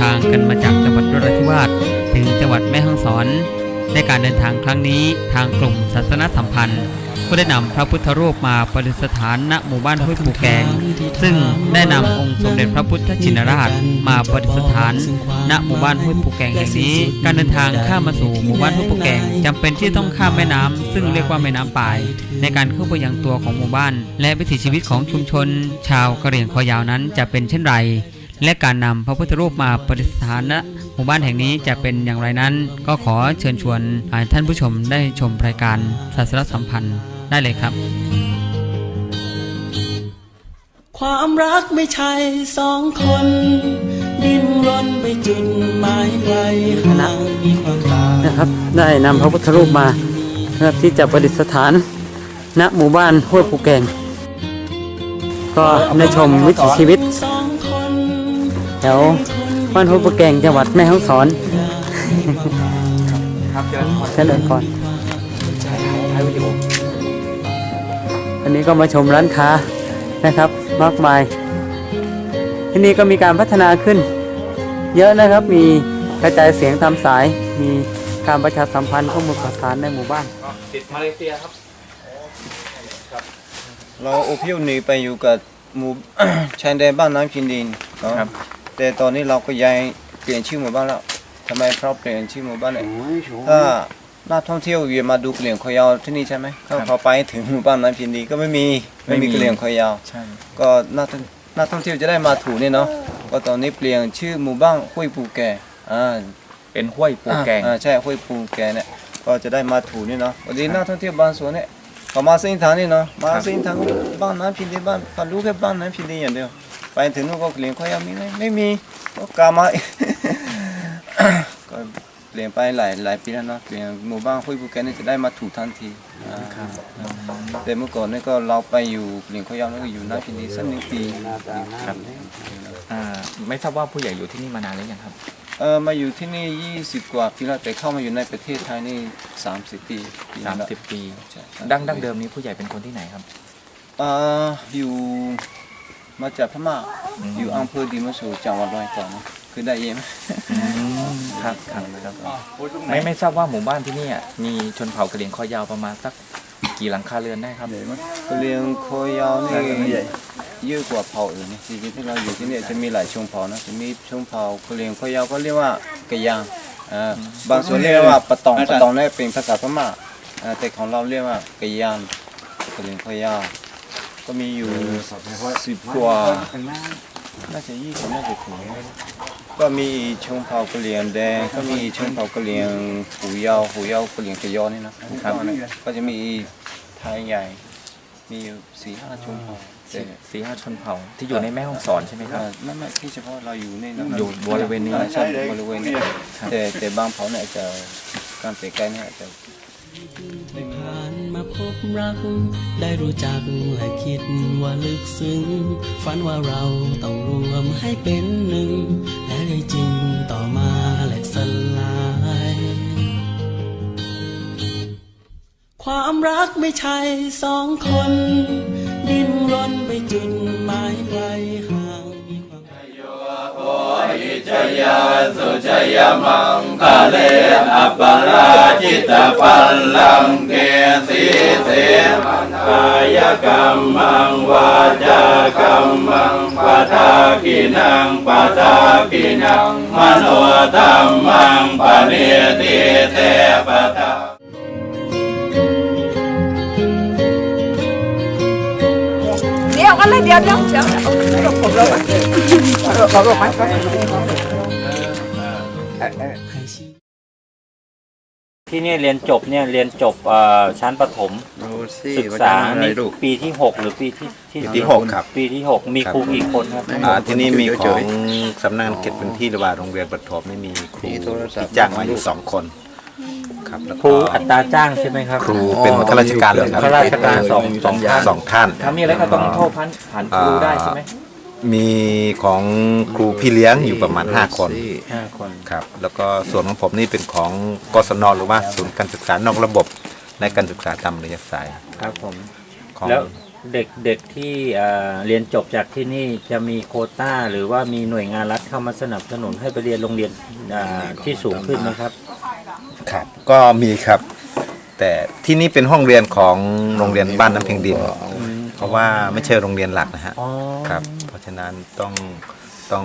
ทางกันมาจากจังหวัดนราธิวาสถึงจังหวัดแม่ฮ่องสอน ในการเดินทางครั้งนี้ทางกลุ่มศาสนาสัมพันธ์ก็ได้นำพระพุทธรูปมาประดิษฐานณหมู่บ้านห้วยปูแกง ซึ่งได้นำองค์สมเด็จพระพุทธชินราช มาประดิษฐานณหมู่บ้านห้วยปูแกงแห่งนี้ การเดินทางข้ามมาสู่หมู่บ้านห้วยปูแกงจำเป็นที่ต้องข้ามแม่น้ำซึ่งเรียกว่าแม่น้ำปาย ในการเข้าไปยังตัวของหมู่บ้าน และวิถีชีวิตของชุมชน ชาวกะเหรี่ยงคอยาวนั้นจะเป็นเช่นไร และการนำพระพุทธรูปมาประดิษฐานณหมู่บ้านแห่งนี้จะเป็นอย่างไรนั้น ก็ขอเชิญชวนอ่าท่านผู้ชมได้ชมรายการศาสนสัมพันธ์ได้เลยครับ ความรักไม่ใช่สองคน ดิ้นรนไปจุดหมายไกลห่างมีความต่างนะครับ ได้นำพระพุทธรูปมานะครับที่จะประดิษฐานณหมู่บ้านห้วยปูแกงก็ได้ชมวิถีชีวิต แถวบ้านห้วยปูแกงจังหวัดแม่ฮ่องสอนครับเจอกันเจริญพรท้ายวิดีโออันนี้ก็มาชมร้านค้านะครับมากมายที่นี่ก็มีการพัฒนาขึ้น เยอะนะครับมีกระจายเสียงตามสาย มีการประชาสัมพันธ์ข้อมูลข่าวสารในหมู่บ้านติดมาเลเซียครับเราอพยพหนีไปอยู่กับหมู่ชายแดนบ้านน้ำพินดินครับ แต่ตอนนี้เราก็ย้ายเปลี่ยนชื่อหมู่บ้านแล้วทำไมเพราะเปลี่ยนชื่อหมู่บ้านเนี่ยถ้านักท่องเที่ยวเวียนมาดูกะเหลี่ยงคอยาวที่นี่ใช่ไหมเขาเขาไปถึงหมู่บ้านน้ำพินดีก็ไม่มีไม่มีกะเหลี่ยงคอยาวใช่ก็นักท่องนักท่องเที่ยวจะได้มาถูกเนี่ยเนาะก็ตอนนี้เปลี่ยนชื่อหมู่บ้านห้วยปูแกอ่าเป็นห้วยปูแกงอ่าใช่ห้วยปูแกเนี่ยก็จะได้มาถูกนี่เนาะวันนี้นักท่องเที่ยวบางส่วนเนี่ยเขามาเส้นทางนี่เนาะมาเส้นทางบ้านน้ำพินดีบ้านเขารู้แค่บ้านน้ำพินดีอย่างเดียว ไปถึงนู่นก็เปลี่ยนข้อยามีไหมไม่มีก็กามาก็เปลี่ยนไปหลายหลายปีแล้วเนาะเปลี่ยนหมู่บ้านห้วยปูแกนี่จะได้มาถูกทันทีอ่าแต่เมื่อก่อนนี่ก็เราไปอยู่เปลี่ยนข้อยาแล้วก็อยู่น้ำพินดีสักหนึ่งปีครับอ่าไม่ทราบว่าผู้ใหญ่อยู่ที่นี่มานานหรือยังครับเออมาอยู่ที่นี่ 20 กว่าปีแล้วแต่เข้ามาอยู่ในประเทศไทยนี่ 30 ปีปีแล้ว30 ปีใช่ดั้งดั้งเดิมนี้ผู้ใหญ่เป็นคนที่ไหนครับเอ่ออยู่ มาจากพม่าอยู่อำเภอดีมาสูจังหวัดร้อยก่อนนะคือได้เยี่ยมครับครับครับไม่ไม่ทราบว่าหมู่บ้านที่นี่อะมีชนเผ่ากะเหรี่ยงคอยาวประมาณสักกี่หลังคาเรือนได้ครับกะเลียงโคยาวนี่เยอะกว่าเผ่าอื่นนี่จริงๆที่เราอยู่ที่นี่จะมีหลายชนเผ่านะจะมีชนเผ่ากะเลียงโคยาวก็เรียกว่ากะยางอ่าบางส่วนเรียกว่าปะตองปะตองนี่เป็นภาษาพม่าอ่าแต่ของเราเรียกว่ากะยางกะเลียงโคยาว ก็มีอยู่สิบกว่า น่าจะยี่สิบน่าจะถึงก็มีชงเผากะเหรี่ยงแดง ก็มีชงเผากะเหรี่ยงหูยาวหูยาวกะเหรี่ยงกะยอนี่นะครับ ก็จะมีไทยใหญ่ มีอยู่สี่ห้าชงเผ่าแต่สี่ห้าชนเผ่าที่อยู่ในแม่ห้องสอนใช่ไหมครับอ่าไม่ไม่ที่เฉพาะเราอยู่นี่นะอยู่บริเวณนี้อ่าใช่บริเวณนี้แต่แต่บางเผ่าเนี่ยอาจจะการเตะไกลเนี่ยอาจจะได้ผ่านมา พบรัก ได้รู้จักและคิดว่าลึกซึ้ง ฝันว่าเราต้องรวมให้เป็นหนึ่ง และได้จริงต่อมาแลกสลาย ความรักไม่ใช่สองคน ดิ้นรนไปจุดหมายไกลห่างมีความเลอปปราจิตปัลลังเกสี ดี๋ยวกันเลยเดี๋ยวเดี๋ยวเดี๋ยวเดี๋ยวผมเราเราเรา ที่เนี่ยเรียนจบเนี่ยเรียนจบเอ่อชั้นประถมศึกษานี่ปีที่หกหรือปีที่ที่ปีที่หกครับ ปีที่หกมีครูกี่คนครับ อ่าที่นี่มีของสำนักงานเขตพื้นที่ระบาดโรงเรียนประถมไม่มีครูที่จ้างมาอยู่สองคนครับแล้วครูก็อัตราจ้างใช่ไหมครับ ครูเป็นข้าราชการเลยครับข้าราชการสองสองท่าน สองท่าน ถ้ามีอะไรก็ต้องโทษพันผ่านครูได้ใช่ไหม มีของครูพี่เลี้ยงอยู่ประมาณ 5 คนห้าคนครับ แล้วก็ส่วนของผมนี่เป็นของกศนหรือว่าศูนย์การศึกษานอกระบบในการศึกษาตามระยะสายครับผม ของแล้วเด็กเด็กที่เอ่อเรียนจบจากที่นี่จะมีโควต้า หรือว่ามีหน่วยงานรัฐเข้ามาสนับสนุนให้ไปเรียนโรงเรียนอ่าที่สูงขึ้นไหมครับ ครับ ก็มีครับ แต่ที่นี่เป็นห้องเรียนของโรงเรียนบ้านน้ำเพียงดิน เพราะว่าไม่ใช่โรงเรียนหลักนะฮะ อ๋อครับเพราะฉะนั้นต้องต้อง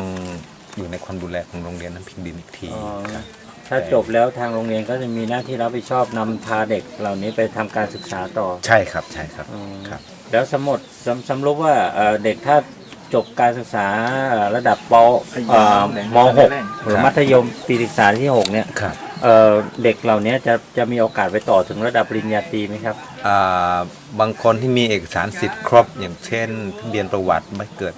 อยู่ในความดูแลของโรงเรียนน้ำเพียงดินอีกทีอ๋อ ครับถ้าจบแล้วทางโรงเรียนก็จะมีหน้าที่รับผิดชอบนำพาเด็กเหล่านี้ไปทำการศึกษาต่อ ใช่ครับใช่ครับอืม ครับ แล้วสมมติสำสำรุปว่าเอ่อเด็กถ้าจบการศึกษาระดับปเอ่อม .6 หรือมัธยมปีศึกษาที่ 6 เนี่ยครับ เอ่อเด็กเหล่านี้จะจะมีโอกาสไปต่อถึงระดับปริญญาตรีไหมครับ อ่าบางคนที่มีเอกสารสิทธิ์ครบอย่างเช่นทะเบียนประวัติไม่เกิด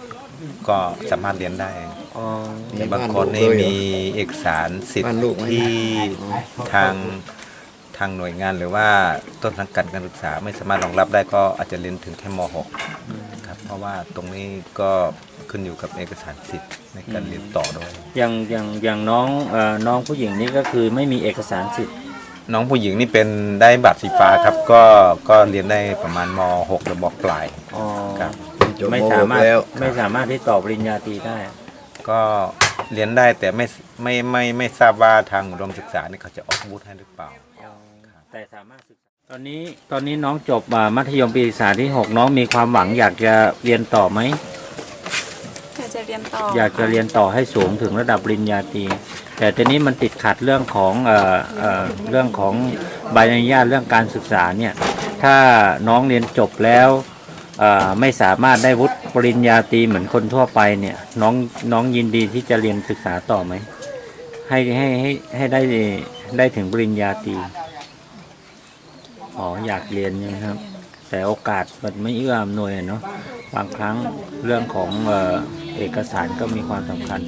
ก็สามารถเรียนได้อ๋อแต่บางคนนี่มีเอกสารสิทธิ์ที่ทางทางหน่วยงานหรือว่าต้นสังกัดการศึกษาไม่สามารถรองรับได้ก็อาจจะเรียนถึงแค่ม .6 ครับเพราะว่าตรงนี้ก็ขึ้นอยู่กับเอกสารสิทธิ์ในการเรียนต่อด้วยอย่างอย่างอย่างน้องเอ่อน้องผู้หญิงนี่ก็คือไม่มีเอกสารสิทธิ์ น้องผู้หญิงนี่เป็นได้บัตรสีฟ้าครับก็ก็เรียนได้ประมาณม .6 หรือมปลายอ๋อ ครับไม่สามารถไม่สามารถที่ต่อปริญญาตรีได้ ก็เรียนได้แต่ไม่ไม่ไม่ไม่ทราบว่าทางอุดมศึกษานี่เขาจะออกบูธให้หรือเปล่า แต่สามารถศึกษาตอนนี้ตอนนี้น้องจบอ่ามัธยมปีศึกษาที่6น้องมีความหวังอยากจะเรียนต่อไหม อยากจะเรียนต่ออยากจะเรียนต่อให้สูงถึงระดับปริญญาตรีแต่ทีนี้มันติดขัดเรื่องของเอ่อเอ่อเรื่องของใบอนุญาตเรื่องการศึกษาเนี่ย ถ้าน้องเรียนจบแล้วเอ่อ ไม่สามารถได้วุฒิปริญญาตรีเหมือนคนทั่วไปเนี่ยน้องน้องยินดีที่จะเรียนศึกษาต่อไหมให้ให้ให้ให้ได้ได้ถึงปริญญาตรีอ๋ออยากเรียนใช่ครับ แต่โอกาสมันไม่เอื้ออำนวยเนาะบางครั้งเรื่องของเออเอกสารก็มีความสำคัญ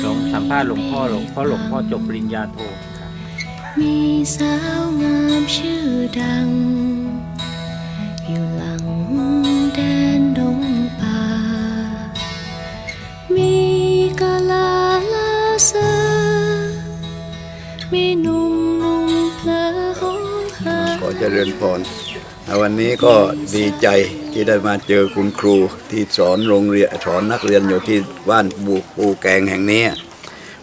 หลวงสัมภาษณ์หลวงพ่อหลวงพ่อหลวงพ่อจบปริญญาโทมีสาวงามชื่อดัง อยู่หลังแดนดงป่า มีกาลาลาเซอมีหนุ่มนุ่มเพลอห้องหาขอเจริญพรวันนี้ก็ดีใจที่ได้มาเจอคุณครูที่สอนโรงเรียนสอนนักเรียนอยู่ที่บ้านบูปูแกงแห่งนี้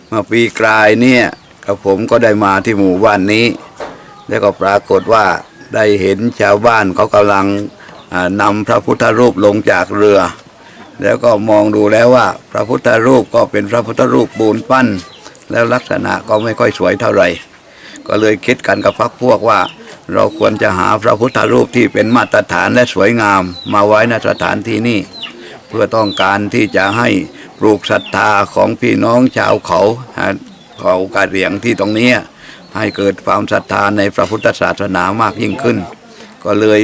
เมื่อปีกลายเนี่ยกับผมก็ได้มาที่หมู่บ้านนี้ แล้วก็ปรากฏว่า ได้เห็นชาวบ้านเขากำลังนำพระพุทธรูปลงจากเรือ แล้วก็มองดูแล้วว่า พระพุทธรูปก็เป็นพระพุทธรูปปูนปั้น แล้วลักษณะก็ไม่ค่อยสวยเท่าไหร่ ก็เลยคิดกันกับพรรคพวกว่า เราควรจะหาพระพุทธรูปที่เป็นมาตรฐานและสวยงาม มาไว้ในสถานที่นี้เพื่อต้องการที่จะให้ปลูกศรัทธาของพี่น้องชาวเขาเขากะเหรี่ยงที่ตรงนี้ ให้เกิดความศรัทธาในพระพุทธศาสนามากยิ่งขึ้น ก็เลย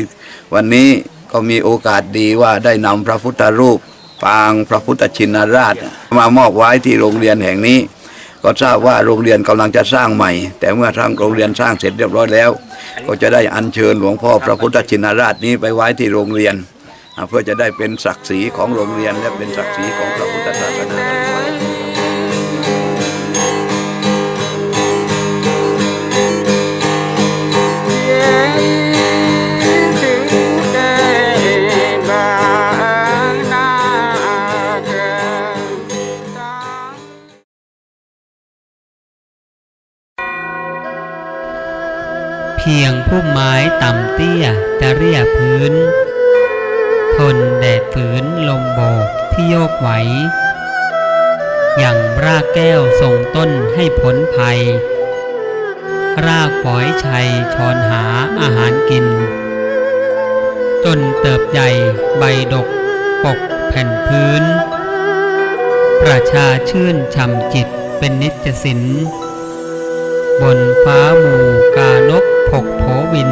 วันนี้ก็มีโอกาสดีว่าได้นำพระพุทธรูป ปางพระพุทธชินราช มามอบไว้ที่โรงเรียนแห่งนี้ ก็ทราบว่าโรงเรียนกำลังจะสร้างใหม่ แต่เมื่อทางโรงเรียนสร้างเสร็จเรียบร้อยแล้ว ก็จะได้อัญเชิญหลวงพ่อพระพุทธชินราชนี้ไปไว้ที่โรงเรียน เพื่อจะได้เป็นศักดิ์ศรีของโรงเรียนและเป็นศักดิ์ศรีของพระพุทธศาสนา ต่ำเตี้ยจะเรียพื้น ทนแดดฝืนลมโบกที่โยกไหว อย่างรากแก้วส่งต้นให้ผลภัย รากฝอยชัยชอนหาอาหารกิน จนเติบใหญ่ใบดกปกแผ่นพื้น ประชาชื่นช่ำจิตเป็นนิจสินบนฟ้าหมู่กานกผกโผบิน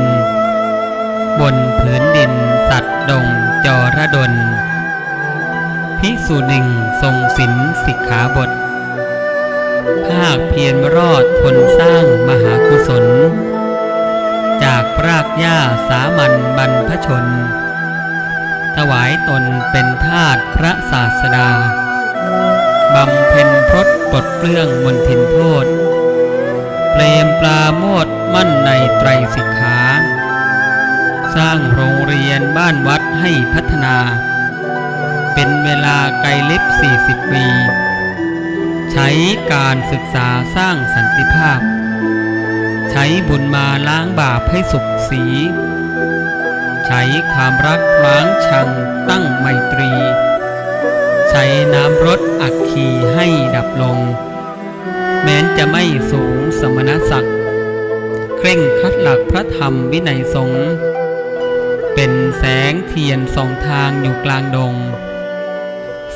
บนผืนดินสัตว์ดงจอระดน ภิกษุหนึ่งทรงศิลสิกขาบท ภาคเพียรรอดทนสร้างมหากุศล จากปรากหญ้าสามัญบรรพชน ถวายตนเป็นทาสพระศาสดา บำเพ็ญพรตปลดเปลื้องมนทินโทษเปรมปลาโมดมั่นในไตรสิกขา สร้างโรงเรียนบ้านวัดให้พัฒนา เป็นเวลาไกลเลิบ40 ปี ใช้การศึกษาสร้างสันติภาพ ใช้บุญมาล้างบาปให้สุขสี ใช้ความรักล้างชังตั้งไมตรี ใช้น้ำรถอักขีให้ดับลง แม้นจะไม่สูงสมณศักดิ์เคร่งคัดหลักพระธรรมวินัยสงฆ์ เป็นแสงเทียนสองทางอยู่กลางดง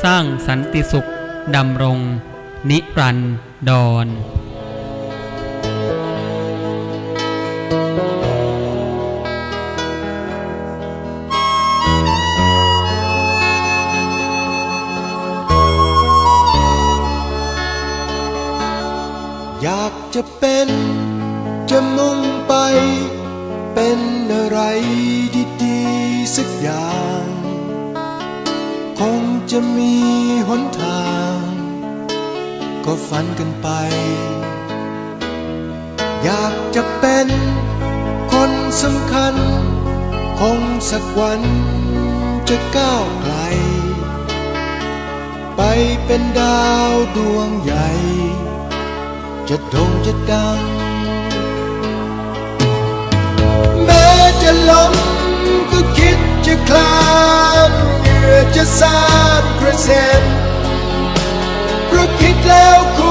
สร้างสันติสุขดำรง นิรันดรอยากจะเป็น จะมุ่งไป เป็นอะไรดี สักอย่าง คงจะมีหนทาง ก็ฝันกันไป อยากจะเป็นคนสำคัญ คงสักวันจะก้าวไกล ไปเป็นดาวดวงใหญ่ จะโด่งจะดัง แม้จะล้ม จะคลานเหงื่อจะสางกระเซ็นเพราะคิดแล้วคุณ